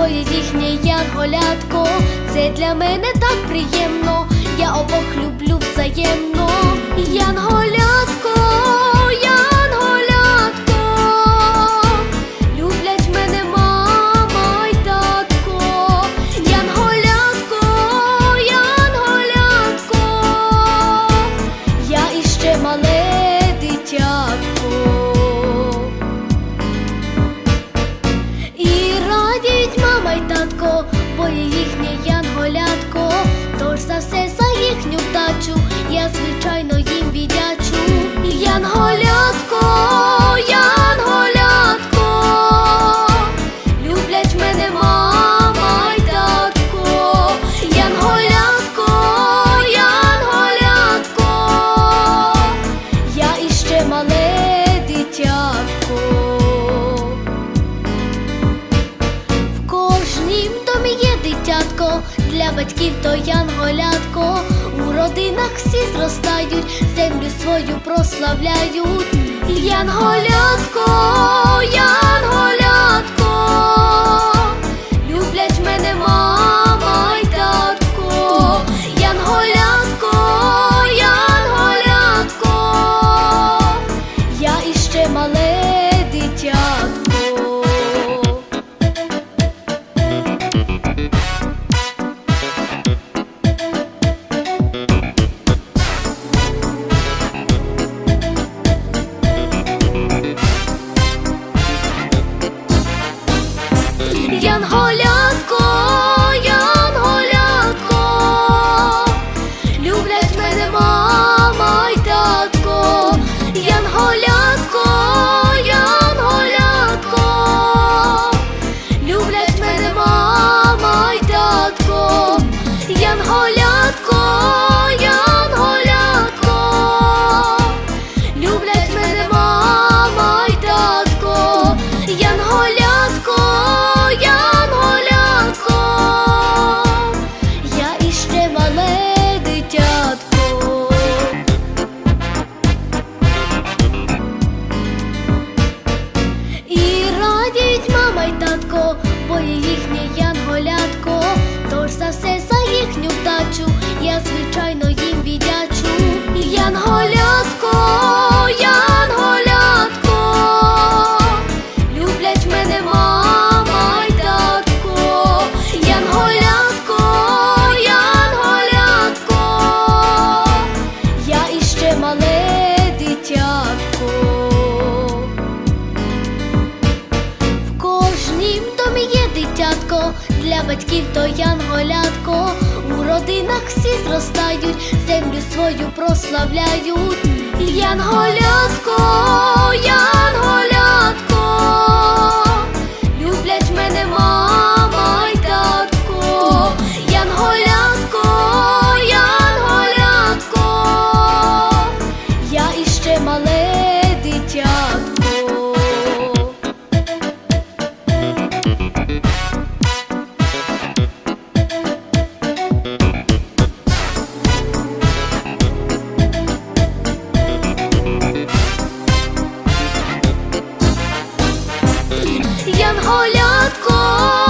бо я їхнє янголятко. Це для мене так приємно, я їхнє янголятко. Тож за все за їхню вдачу я звичайно їм віддячу. Янголятко, янголятко, люблять мене мама й татко. Янголятко, янголятко, я іще мале дитятко. Батьків то янголятко. У родинах всі зростають, землю свою прославляють. Янголятко, я їхнє янголятко. Тож за все за їхню вдачу я звичайно їм віддячу. Батьків то янголятко. У родинах всі зростають, землю свою прославляють. Янголятко, солодко.